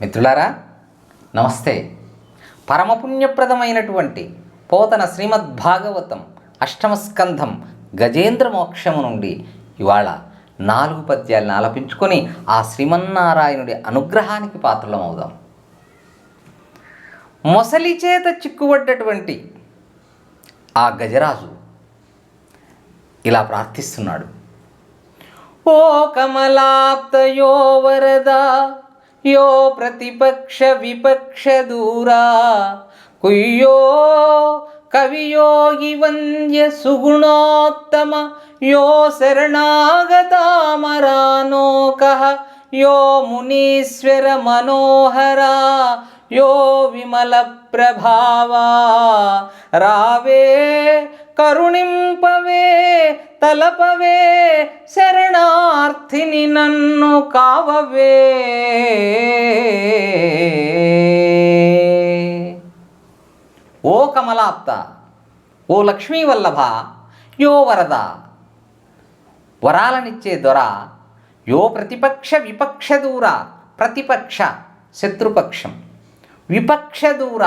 మిత్రులారా నమస్తే. పరమపుణ్యప్రదమైనటువంటి పోతన శ్రీమద్భాగవతం అష్టమస్కంధం గజేంద్ర మోక్షము నుండి ఇవాళ నాలుగు పద్యాలను ఆలపించుకొని ఆ శ్రీమన్నారాయణుడి అనుగ్రహానికి పాత్రలమవుదాం. మొసలి చేత చిక్కుబడ్డటువంటి ఆ గజరాజు ఇలా ప్రార్థిస్తున్నాడు. ఓ కమలాప్తయో వరద యో ప్రతిపక్ష విపక్ష దూరా కుయ్యో కవియోగి వంద్య సుగుణోత్తమ యో శరణాగతామరానోక యో మునీశ్వర కరుణింపవే తలపవే శరణార్థిని నన్ను కావవే. ఓ కమలాప్త ఓ లక్ష్మీ వల్లభ యో వరద వరాలనిచ్చే దొర యో ప్రతిపక్ష విపక్ష దూర ప్రతిపక్ష శత్రుపక్షం విపక్ష దూర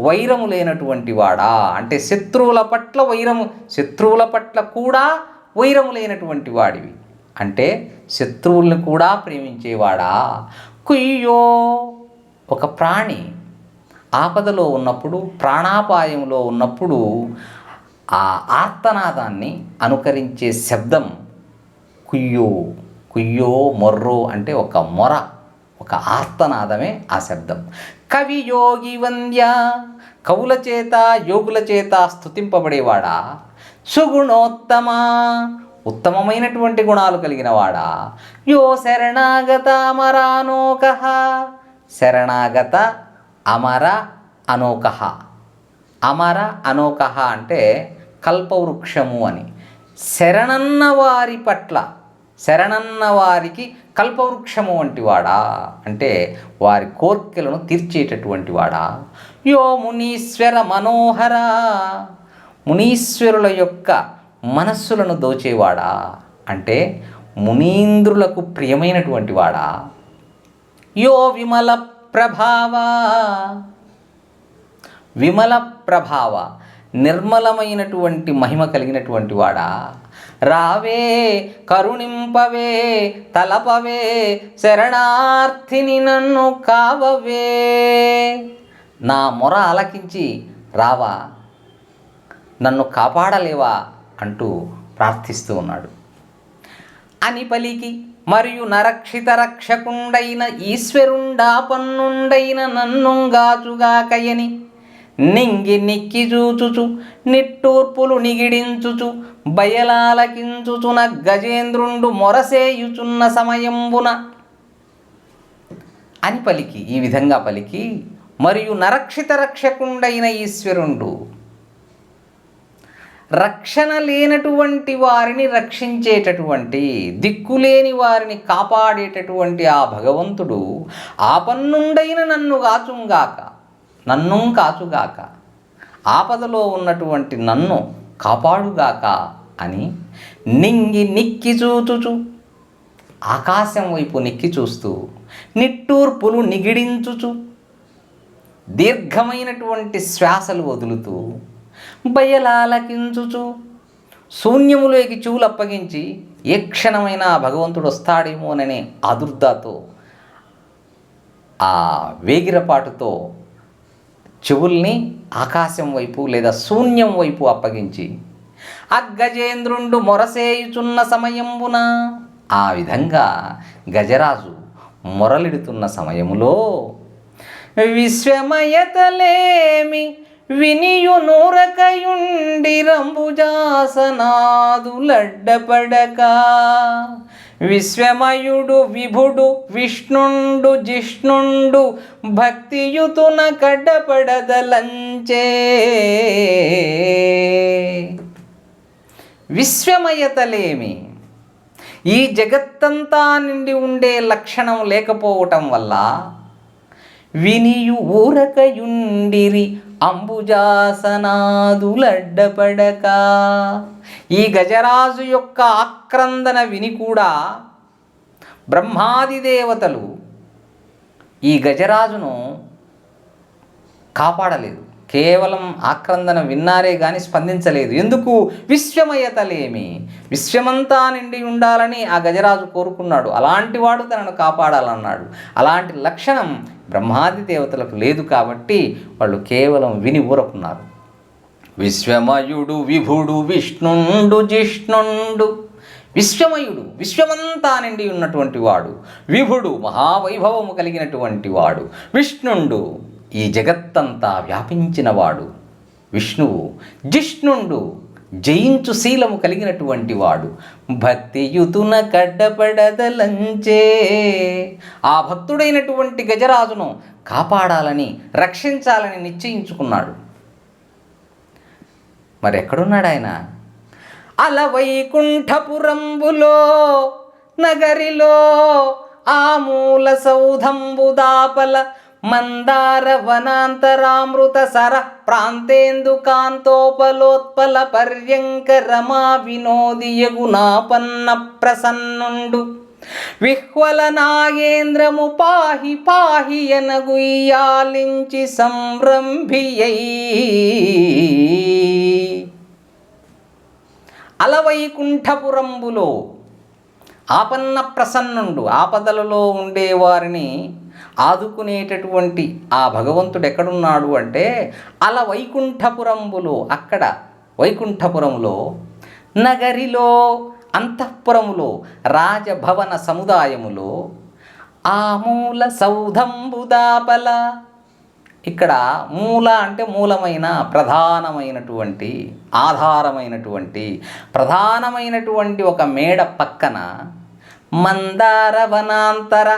వైరము లేనటువంటి వాడా? అంటే శత్రువుల పట్ల వైరము శత్రువుల పట్ల కూడా వైరము లేనటువంటి వాడివి. అంటే శత్రువుల్ని కూడా ప్రేమించేవాడా? కుయ్యో! ఒక ప్రాణి ఆపదలో ఉన్నప్పుడు ప్రాణాపాయంలో ఉన్నప్పుడు ఆ ఆర్తనాదాన్ని అనుకరించే శబ్దం కుయ్యో. కుయ్యో మొర్రో అంటే ఒక మొర. ఒక ఆర్తనాదమే ఆ శబ్దం. కవి యోగి వంద్య కవుల చేత యోగుల చేత స్థుతింపబడేవాడా సుగుణోత్తమ? ఉత్తమమైనటువంటి గుణాలు కలిగిన వాడా యో శరణాగత అమరానోక. శరణాగత అమర అనోకహ అమర అనోకహ అంటే కల్పవృక్షము అని. శరణన్న వారి పట్ల శరణన్న వారికి కల్పవృక్షము వంటి వాడా అంటే వారి కోర్కెలను తీర్చేటటువంటి వాడా? యో మునీశ్వర మనోహర మునీశ్వరుల యొక్క మనస్సులను దోచేవాడా? అంటే మునీంద్రులకు ప్రియమైనటువంటి వాడా? యో విమల ప్రభావ విమల ప్రభావ నిర్మలమైనటువంటి మహిమ కలిగినటువంటి వాడా? రావే కరుణింపవే తలపవే శరణార్థిని నన్ను కావవే. నా మొర ఆలకించి రావా నన్ను కాపాడలేవా అంటూ ప్రార్థిస్తూ ఉన్నాడు. అని పలికి మరియు నరక్షిత రక్షకుండైన ఈశ్వరుండా పన్నుండైన నన్నుంగాచుగాకయని నింగి నిక్కి చూచుచు నిట్టూర్పులు నిగిడించుచు బయలాలకించుచున గజేంద్రుండు మొరసేయుచున్న సమయంబున. అని పలికి ఈ విధంగా పలికి మరియు నరక్షిత రక్షకుండైన ఈశ్వరుండు రక్షణ లేనటువంటి వారిని రక్షించేటటువంటి దిక్కులేని వారిని కాపాడేటటువంటి ఆ భగవంతుడు ఆపన్నుండైన నన్ను గాచుంగాక నన్ను కాచుగాక. ఆపదలో ఉన్నటువంటి నన్ను కాపాడుగాక అని నింగి నిక్కి చూచుచు ఆకాశం వైపు నిక్కి చూస్తూ నిట్టూర్పులు నిగిడించుచు దీర్ఘమైనటువంటి శ్వాసలు వదులుతూ బయలాలకించుచు శూన్యములోకి చెవులు అప్పగించి ఏ క్షణమైనా భగవంతుడు వస్తాడేమోననే ఆదుర్దాతో ఆ వేగిరపాటుతో చెవుల్ని ఆకాశం వైపు లేదా శూన్యం వైపు అప్పగించి అగ్గజేంద్రుండు మొరసేయుచున్న సమయంబున ఆ విధంగా గజరాజు మొరలిడుతున్న సమయములో విశ్వమయతలేమి వినియు నూరకయుండి రంబుజాసనాదులడ్డపడక విశ్వమయుడు విభుడు విష్ణుండు జిష్ణుండు భక్తియుతున కడ్డపడదలంచే విశ్వమయతలేమి? ఈ జగత్తంతా నిండి ఉండే లక్షణం లేకపోవటం వల్ల వినియు ఊరకయుండిరి అంబుజాసనాదులడ్డపడక. ఈ గజరాజు యొక్క ఆక్రందన విని కూడా బ్రహ్మాది దేవతలు ఈ గజరాజును కాపాడలేదు. కేవలం ఆక్రందన విన్నారే కానీ స్పందించలేదు. ఎందుకు? విశ్వమయతలేమి. విశ్వమంతా నిండి ఉండాలని ఆ గజరాజు కోరుకున్నాడు. అలాంటి వాడు తనను కాపాడాలన్నాడు. అలాంటి లక్షణం బ్రహ్మాది దేవతలకు లేదు కాబట్టి వాళ్ళు కేవలం విని ఊరకున్నారు. విశ్వమయుడు విభుడు విష్ణుండు జిష్ణుండు. విశ్వమయుడు విశ్వమంతా నిండి ఉన్నటువంటి వాడు. విభుడు మహావైభవము కలిగినటువంటి వాడు. విష్ణుండు ఈ జగత్తంతా వ్యాపించినవాడు విష్ణువు జిష్ణుండు జయించు శీలము కలిగినటువంటి వాడు. భక్తియుతున కడ్డపడదలంచే ఆ భక్తుడైనటువంటి గజరాజును కాపాడాలని రక్షించాలని నిశ్చయించుకున్నాడు. మరి ఎక్కడున్నాడు ఆయన? అల వైకుంఠపురంబులో నగరిలో ఆ మూల మందార వనాంతరామృత సర ప్రాంతేందు కాంతోపలోత్పల పర్యంక వినోదియగునాపన్న ప్రసన్నుండు విహ్వల నాగేంద్రము పాహి పాహి ఎనగుయ్యాలించి సంభ్రంభియై. అలవైకుంఠపురంబులో ఆపన్న ప్రసన్నుండు ఆపదలలో ఉండేవారిని ఆదుకునేటటువంటి ఆ భగవంతుడు ఎక్కడున్నాడు అంటే అలా వైకుంఠపురంబులో అక్కడ వైకుంఠపురంలో నగరిలో అంతఃపురములో రాజభవన సముదాయములో ఆ మూల సౌధంబుదాపల ఇక్కడ మూల అంటే మూలమైన ప్రధానమైనటువంటి ఆధారమైనటువంటి ప్రధానమైనటువంటి ఒక మేడ పక్కన మందార వనాంతర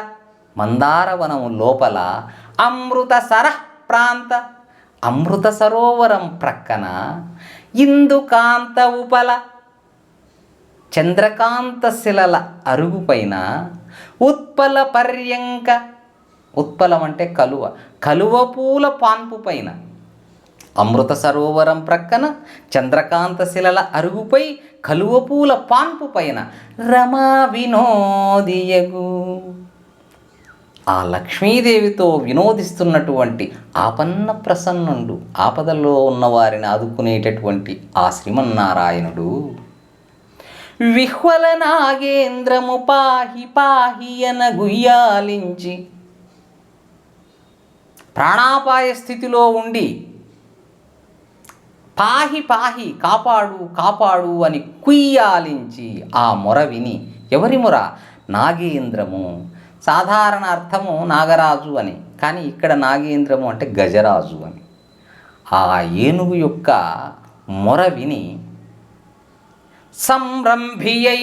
మందారవనం లోపల అమృత సర ప్రాంత అమృత సరోవరం ప్రక్కన ఇందుకాంత ఉపల చంద్రకాంత శిలల అరుగుపైన ఉత్పల పర్యంక ఉత్పలం అంటే కలువ కలువ పూల పాన్పు పైన అమృత సరోవరం ప్రక్కన చంద్రకాంత శిలల అరుగుపై కలువ పూల పాన్పు పైన రమా వినోదియగు. ఆ లక్ష్మీదేవితో వినోదిస్తున్నటువంటి ఆపన్న ప్రసన్నుడు. ఆపదల్లో ఉన్నవారిని ఆదుకునేటటువంటి ఆ శ్రీమన్నారాయణుడు. విహ్వల నాగేంద్రము పాహి పాహియన గుయ్యాలించి ప్రాణాపాయ స్థితిలో ఉండి పాహి పాహి కాపాడు కాపాడు అని కుయ్యాలించి ఆ మొర విని ఎవరి మొర? నాగేంద్రము. సాధారణ అర్థము నాగరాజు అని కానీ ఇక్కడ నాగేంద్రము అంటే గజరాజు అని. ఆ ఏనుగు యొక్క మొర విని సంరంభియై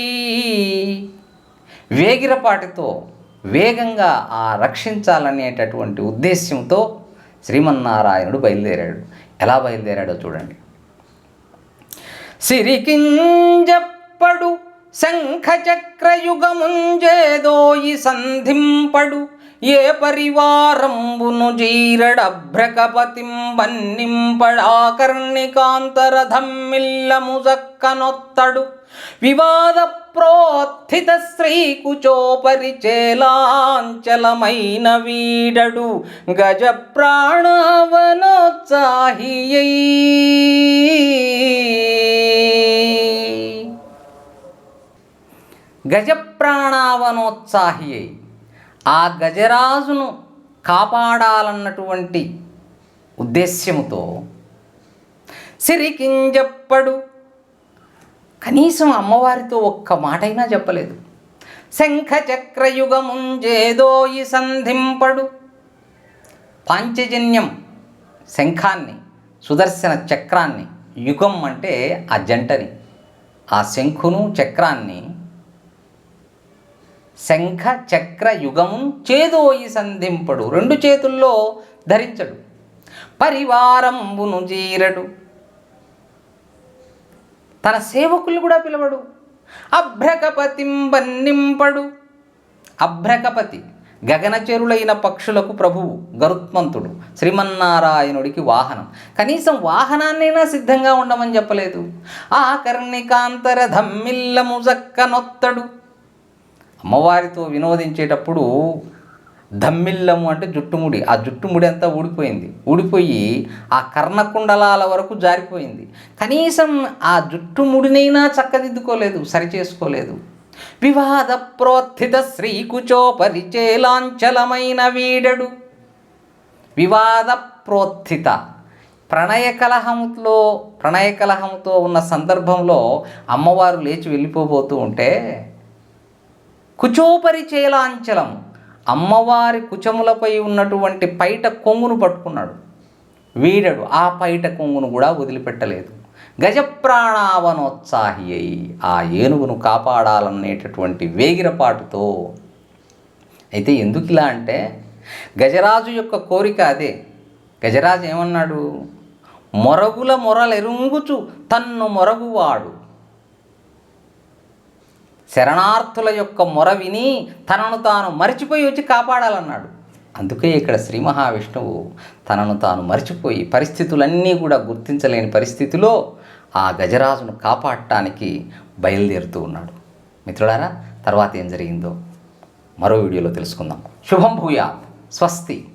వేగిరపాటితో వేగంగా ఆ రక్షించాలనేటటువంటి ఉద్దేశ్యంతో శ్రీమన్నారాయణుడు బయలుదేరాడు. ఎలా బయలుదేరాడో చూడండి. సిరికింజప్పడు శంఖచక్రయుగముంజేదోయి సంధింపడు. ఏ పరివారంబును జీరడభ్రకపతిం బన్నింపడాకర్ణికాంతరధమ్మిల్లము జక్కనొత్తడు వివాద ప్రోత్థిత శ్రీకుచోపరిచేలాంచలమైన వీడడు. గజ ప్రాణవనోత్సాహియై గజప్రాణావనోత్సాహి అయి ఆ గజరాజును కాపాడాలన్నటువంటి ఉద్దేశ్యముతో సిరికింజప్పడు కనీసం అమ్మవారితో ఒక్క మాటైనా చెప్పలేదు. శంఖ ఈ సంధింపడు. పాంచజన్యం శంఖాన్ని సుదర్శన చక్రాన్ని యుగం అంటే ఆ జంటని ఆ శంఖును చక్రాన్ని శంఖ చక్ర యుగమున్ చేదోయి సంధింపడు. రెండు చేతుల్లో ధరించడు. పరివారంబును జీరడు తన సేవకులు కూడా పిలవడు. అభ్రకపతింబన్నింపడు. అభ్రకపతి గగనచెరులైన పక్షులకు ప్రభువు గరుత్మంతుడు శ్రీమన్నారాయణుడికి వాహనం. కనీసం వాహనాన్నైనా సిద్ధంగా ఉండమని చెప్పలేదు. ఆ కర్ణికాంతర ధమ్మిల్లము జక్కనొత్తడు అమ్మవారితో వినోదించేటప్పుడు దమ్మిల్లము అంటే జుట్టుముడి. ఆ జుట్టుముడి అంతా ఊడిపోయింది. ఊడిపోయి ఆ కర్ణకుండలాల వరకు జారిపోయింది. కనీసం ఆ జుట్టుముడినైనా చక్కదిద్దుకోలేదు సరి చేసుకోలేదు వివాద ప్రోత్థిత శ్రీకుచో పరిచేలాంచలమైన వీడడు. వివాద ప్రోత్థిత ప్రణయ కలహంలో ప్రణయ కలహంతో ఉన్న సందర్భంలో అమ్మవారు లేచి వెళ్ళిపోబోతూ ఉంటే కుచోపరిచేలాంచలం అమ్మవారి కుచములపై ఉన్నటువంటి పైట కొంగును పట్టుకున్నాడు. వీడడు ఆ పైట కొంగును కూడా వదిలిపెట్టలేదు. గజప్రాణావనోత్సాహి అయి ఆ ఏనుగును కాపాడాలనేటటువంటి వేగిరపాటుతో. అయితే ఎందుకు ఇలా అంటే గజరాజు యొక్క కోరిక అదే. గజరాజు ఏమన్నాడు? మొరగుల మొరలెరుంగుచు తన్ను మొరగువాడు. శరణార్థుల యొక్క మొర విని తనను తాను మరిచిపోయి వచ్చి కాపాడాలన్నాడు. అందుకే ఇక్కడ శ్రీ మహావిష్ణువు తనను తాను మరిచిపోయి పరిస్థితులన్నీ కూడా గుర్తించలేని పరిస్థితిలో ఆ గజరాజును కాపాడటానికి బయలుదేరుతూ ఉన్నాడు. మిత్రులారా తర్వాత ఏం జరిగిందో మరో వీడియోలో తెలుసుకుందాం. శుభం భూయా స్వస్తి.